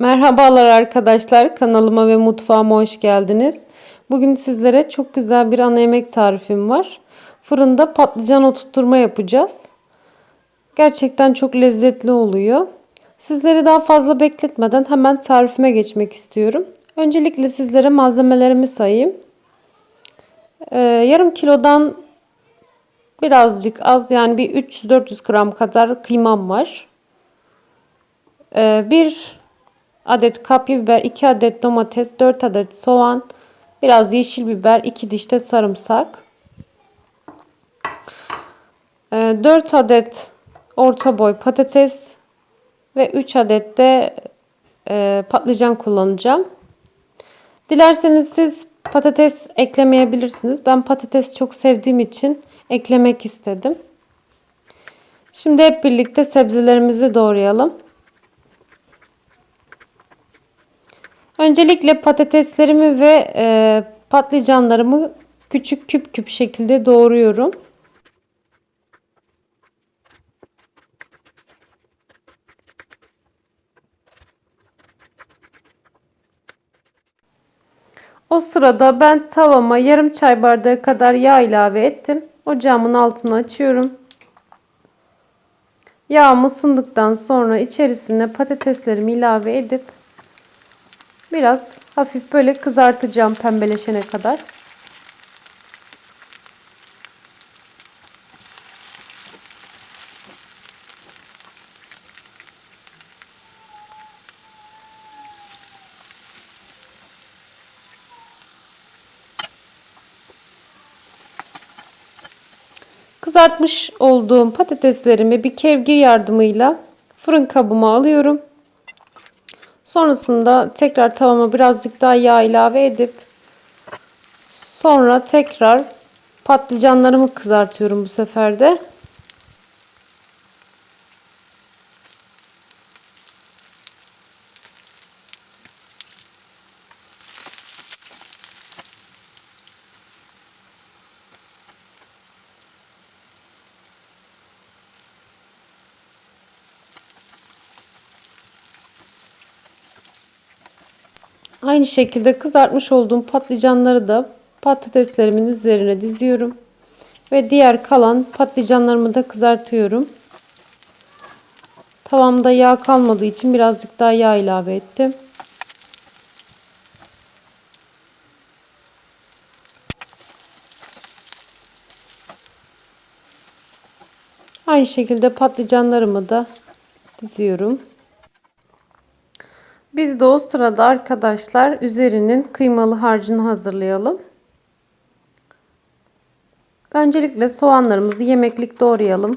Merhabalar arkadaşlar kanalıma ve mutfağıma hoş geldiniz. Bugün sizlere çok güzel bir ana yemek tarifim var. Fırında patlıcan oturtma yapacağız. Gerçekten çok lezzetli oluyor. Sizleri daha fazla bekletmeden hemen tarifime geçmek istiyorum. Öncelikle sizlere malzemelerimi sayayım. Ee, yarım kilodan birazcık az yani bir 300-400 gram kadar kıymam var. Ee, bir adet kapya biber, 2 adet domates, 4 adet soğan, biraz yeşil biber, 2 diş de sarımsak. 4 adet orta boy patates ve 3 adet de e, patlıcan kullanacağım. Dilerseniz siz patates eklemeyebilirsiniz. Ben patates çok sevdiğim için eklemek istedim. Şimdi hep birlikte sebzelerimizi doğrayalım. Öncelikle patateslerimi ve e, patlıcanlarımı küçük küp küp şekilde doğruyorum. O sırada ben tavama yarım çay bardağı kadar yağ ilave ettim. Ocağımın altını açıyorum. Yağım ısındıktan sonra içerisine patateslerimi ilave edip biraz hafif böyle kızartacağım pembeleşene kadar. Kızartmış olduğum patateslerimi bir kevgir yardımıyla fırın kabıma alıyorum. Sonrasında tekrar tavama birazcık daha yağ ilave edip sonra tekrar patlıcanlarımı kızartıyorum bu sefer de. Aynı şekilde kızartmış olduğum patlıcanları da patateslerimin üzerine diziyorum. Ve diğer kalan patlıcanlarımı da kızartıyorum. Tavamda yağ kalmadığı için birazcık daha yağ ilave ettim. Aynı şekilde patlıcanlarımı da diziyorum. Biz de o sırada arkadaşlar üzerinin kıymalı harcını hazırlayalım. Öncelikle soğanlarımızı yemeklik doğrayalım.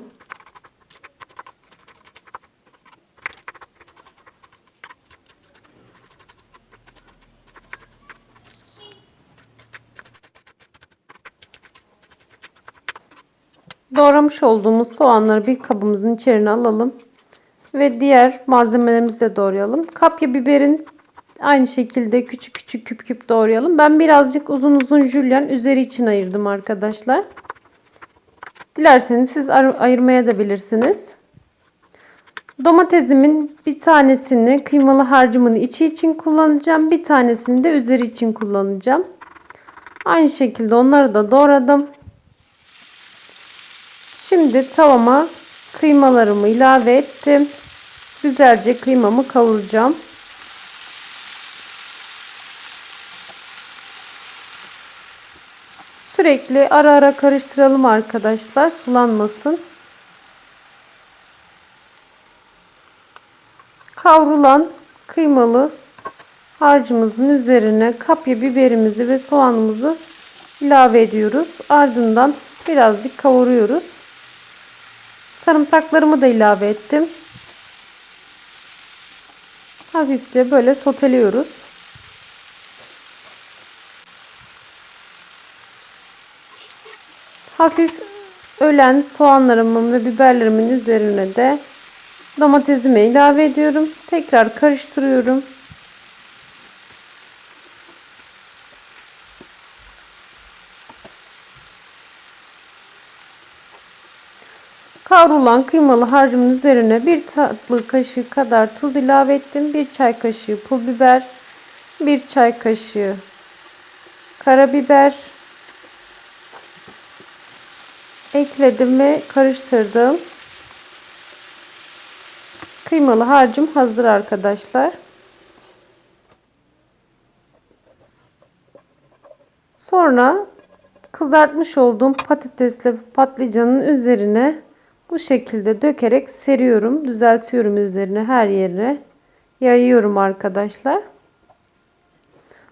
Doğramış olduğumuz soğanları bir kabımızın içerisine alalım. Ve diğer malzemelerimizi de doğrayalım. Kapya biberin aynı şekilde küçük küçük küp küp doğrayalım. Ben birazcık uzun uzun jülyen üzeri için ayırdım arkadaşlar. Dilerseniz siz ayırmaya da bilirsiniz. Domatesimin bir tanesini kıymalı harcımın içi için kullanacağım. Bir tanesini de üzeri için kullanacağım. Aynı şekilde onları da doğradım. Şimdi tavama kıymalarımı ilave ettim. Güzelce kıymamı kavuracağım. Sürekli ara ara karıştıralım arkadaşlar. Sulanmasın. Kavrulan kıymalı harcımızın üzerine kapya biberimizi ve soğanımızı ilave ediyoruz. Ardından birazcık kavuruyoruz. Sarımsaklarımı da ilave ettim. Hafifçe böyle soteliyoruz. Hafif ölen soğanlarımın ve biberlerimin üzerine de domatesimi ilave ediyorum. Tekrar karıştırıyorum. Kavrulan kıymalı harcımın üzerine bir tatlı kaşığı kadar tuz ilave ettim. Bir çay kaşığı pul biber, bir çay kaşığı karabiber ekledim ve karıştırdım. Kıymalı harcım hazır arkadaşlar. Sonra kızartmış olduğum patatesle patlıcanın üzerine bu şekilde dökerek seriyorum. Düzeltiyorum üzerine her yerine yayıyorum arkadaşlar.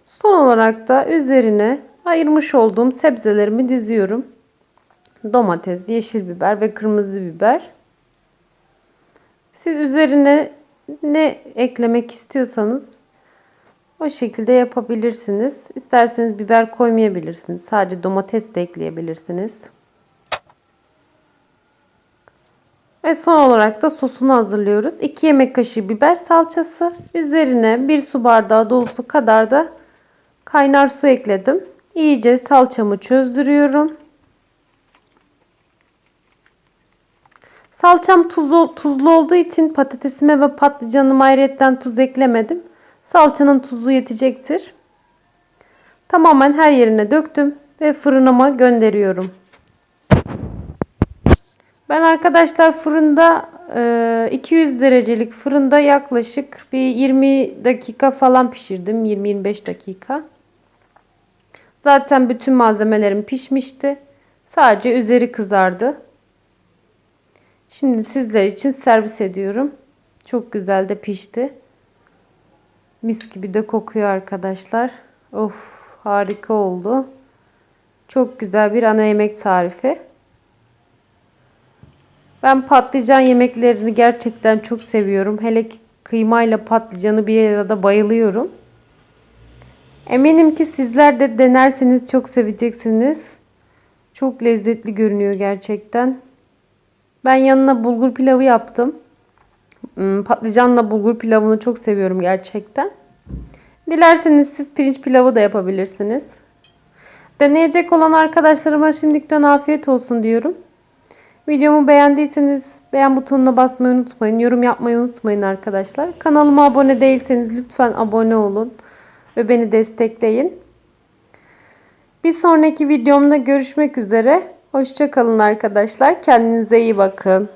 Son olarak da üzerine ayırmış olduğum sebzelerimi diziyorum. Domates, yeşil biber ve kırmızı biber. Siz üzerine ne eklemek istiyorsanız o şekilde yapabilirsiniz. İsterseniz biber koymayabilirsiniz. Sadece domates de ekleyebilirsiniz. Ve son olarak da sosunu hazırlıyoruz. 2 yemek kaşığı biber salçası. Üzerine 1 su bardağı dolusu kadar da kaynar su ekledim. İyice salçamı çözdürüyorum. Salçam tuzlu, tuzlu olduğu için patatesime ve patlıcanıma ayrıyetten tuz eklemedim. Salçanın tuzu yetecektir. Tamamen her yerine döktüm ve fırınıma gönderiyorum. Ben arkadaşlar fırında 200 derecelik fırında yaklaşık bir 20 dakika falan pişirdim. 20-25 dakika. Zaten bütün malzemelerim pişmişti. Sadece üzeri kızardı. Şimdi sizler için servis ediyorum. Çok güzel de pişti. Mis gibi de kokuyor arkadaşlar. Of harika oldu. Çok güzel bir ana yemek tarifi. Ben patlıcan yemeklerini gerçekten çok seviyorum. Hele ki kıymayla patlıcanı bir arada bayılıyorum. Eminim ki sizler de denerseniz çok seveceksiniz. Çok lezzetli görünüyor gerçekten. Ben yanına bulgur pilavı yaptım. Hmm, patlıcanla bulgur pilavını çok seviyorum gerçekten. Dilerseniz siz pirinç pilavı da yapabilirsiniz. Deneyecek olan arkadaşlarıma şimdiden afiyet olsun diyorum. Videomu beğendiyseniz beğen butonuna basmayı unutmayın. Yorum yapmayı unutmayın arkadaşlar. Kanalıma abone değilseniz lütfen abone olun. Ve beni destekleyin. Bir sonraki videomda görüşmek üzere. Hoşçakalın arkadaşlar. Kendinize iyi bakın.